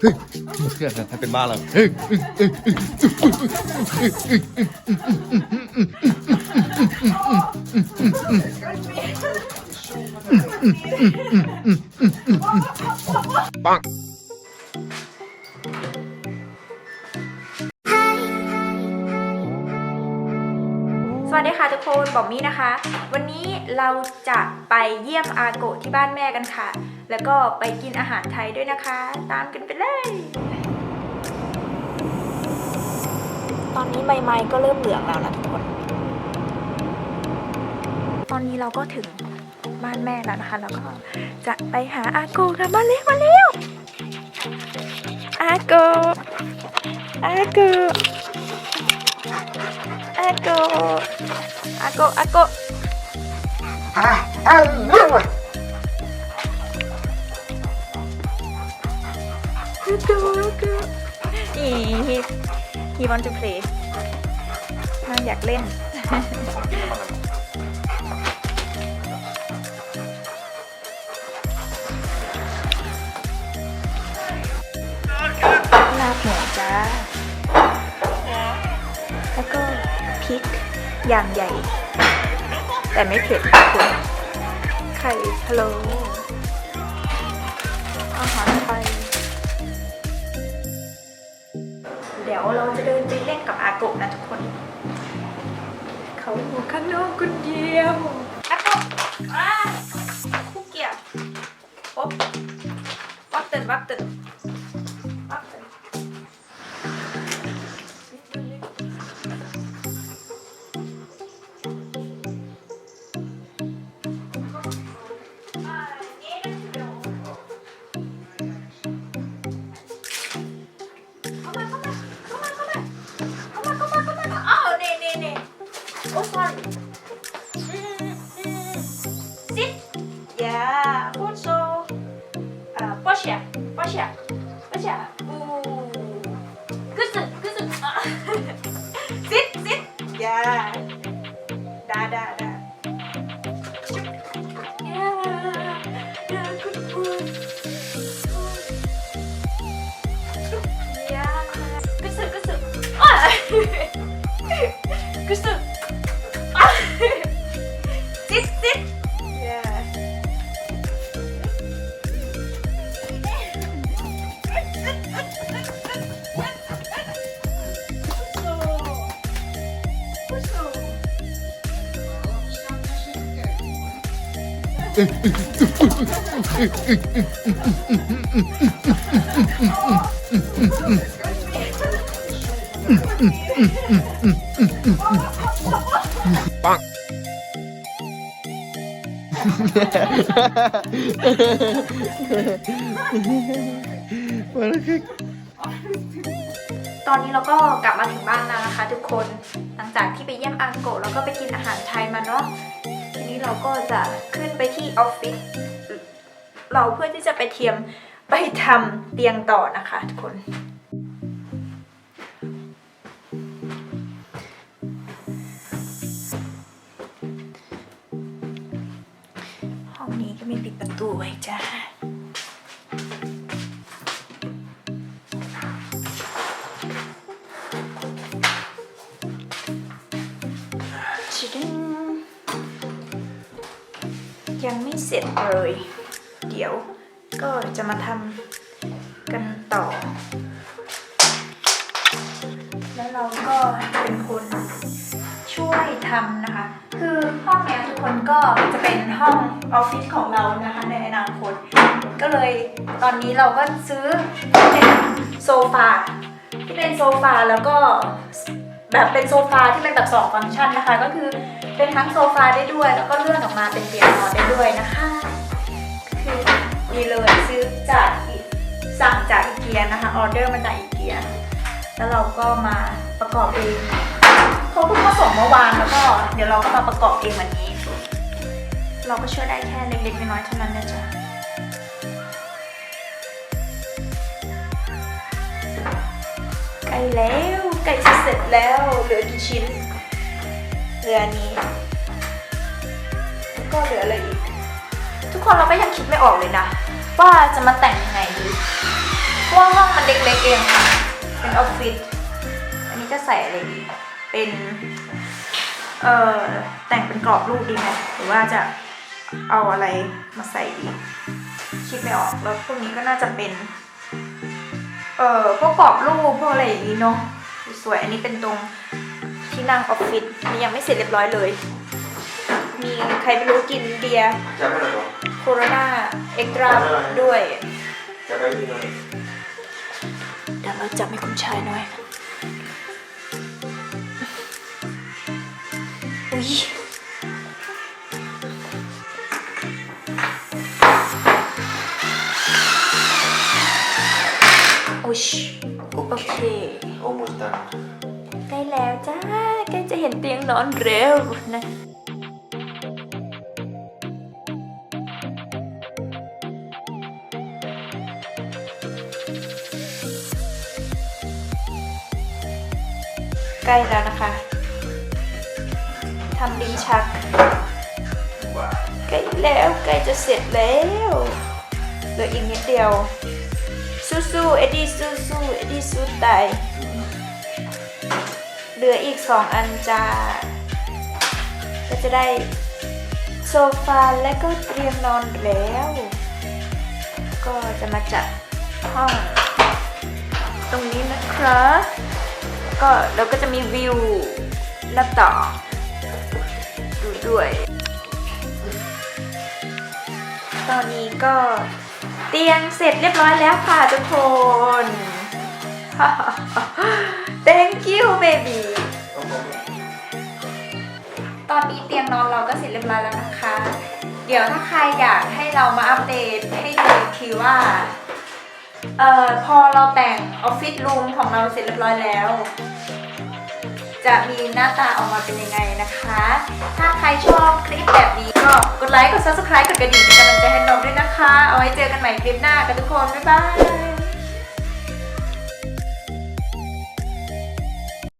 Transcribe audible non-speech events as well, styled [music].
เฮ้ยเพื่อนถ้เป็นบ้าเราเฮ้ยปังสวัสดีค่ะทุกคนบอมมี่นะคะ วันนี้เราจะไปเยี่ยมอาโกะที่บ้านแม่กันค่ะ แล้วก็ไปกินอาหารไทยด้วยนะคะ ตามกันไปเลย ตอนนี้ใบไม้ก็เริ่มเหลืองแล้วนะทุกคน ตอนนี้เราก็ถึงบ้านแม่แล้วนะคะ แล้วก็จะไปหาอาโกะค่ะมาเร็วมาเร็วอาโกะอาโกะอาโกอาโกอาโกอาโกอาโกอีฮี ฮีวอนจูเพลย์น่าอยากเล่น ลาบหมูจ้า แล้วก็พริกอย่างใหญ่ แต่ไม่เผ็ดคุณไข่พะโล้อาหารไทย เดี๋ยวเราจะเดินไปเล่นกับอาโกะนะทุกคน เขาอยู่ข้างนอกคนเดียวอาโกะอาคุกเกียร์โอ๊บวับเตินวับเติน Pasha, Pasha. [laughs] Sit, sit. Ya. Yeah. Dah. Bang. มาแล้วคือตอนนี้เราก็กลับมาถึงบ้านแล้วนะคะ ทุกคนหลังจากที่ไปเยี่ยมอังโกแล้วก็ไปกินอาหารไทยมาเนาะ เราก็จะขึ้นไปที่ออฟฟิศเราเพื่อที่จะไปเทียมไปทำเตียงต่อนะคะทุกคน ห้องนี้ก็ไม่ปิดประตูไว้จ้าชิดึง ยังไม่เสร็จเลย เดี๋ยวก็จะมาทำกันต่อ แล้วเราก็เป็นคนช่วยทำนะคะ คือห้องนี้ทุกคนก็จะเป็นห้องออฟฟิศของเรานะคะในอนาคต ก็เลยตอนนี้เราก็ซื้อเป็นโซฟาที่เป็นโซฟาแล้วก็แบบเป็นโซฟาที่เป็นแบบสองฟังก์ชันนะคะ ก็คือ เป็นทั้งโซฟาได้ด้วย แล้วก็เลื่อนออกมาเป็นเตียงนอนได้ด้วยนะคะ คือดีเลยซื้อจากสั่งจากอีเกียนะคะออเดอร์มาจากอีเกียแล้วเราก็มาประกอบเองเขาเพิ่งมาส่งเมื่อวานแล้วก็เดี๋ยวเราก็มาประกอบเองวันนี้ เราก็ช่วยได้แค่เล็กๆน้อยๆเท่านั้นนะจ๊ะใกล้แล้วใกล้จะเสร็จแล้วเหลือกี่ชิ้น เหลืออันนี้แล้วก็เหลืออะไรอีก ทุกคนเราก็ยังคิดไม่ออกเลยนะ ว่าจะมาแต่งยังไงดีเพราะว่าห้องมันเล็กๆเองค่ะเป็นออฟฟิศอันนี้จะใส่อะไรดี เป็นเอ่อแต่งเป็นกรอบรูปดีไหมหรือว่าจะเอาอะไรมาใส่ดีคิดไม่ออกแล้วพวกนี้ก็น่าจะเป็น เอ่อพวกกรอบรูปพวกอะไรอย่างนี้เนาะสวยอันนี้เป็นตรง ที่นั่งออฟฟิศมันยังไม่เสร็จเรียบร้อยเลย มีใครไม่รู้กินเบียร์จะไม่หรอโคโรนาเอ็กตร้าด้วยจะไปที่ไหนเดี๋ยวเราจับให้คุณชายหน่อยอุ้ยอุ๊ยโอเค โอ้มุสตันใกล้แล้วจ้าใกล้จะ เห็นเตียงนอนเร็วนะใกล้แล้วนะคะทำลิ้นชักใกล้แล้วใกล้จะเสร็จแล้วเหลืออีกนิดเดียวสู้ๆเอ็ดดี้สู้ๆเอ็ดดี้สู้ตาย ลืออีกสองอันจ้า ก็จะได้โซฟาและก็เตรียมนอนแล้ว ก็จะมาจัดห้อง ตรงนี้นะคะก็แล้วก็จะมีวิวหน้าต่างดูด้วย ตอนนี้ก็เตียงเสร็จเรียบร้อยแล้วค่ะทุกคน thank you baby ตอนนี้เตียงนอนเราก็เสร็จเรียบร้อยแล้วนะคะ เดี๋ยวถ้าใครอยากให้เรามาอัปเดตให้ดูอีกทีว่าเอ่อพอเราแต่งออฟฟิศรูมของเราเสร็จเรียบร้อยแล้ว จะมีหน้าตาออกมาเป็นยังไงนะคะ ถ้าใครชอบคลิปแบบนี้ก็กดไลค์กด subscribe กดกระดิ่งเป็นกำลังใจให้เราด้วยนะคะ เอาไว้เจอกันใหม่คลิปหน้ากันทุกคน บ๊ายบาย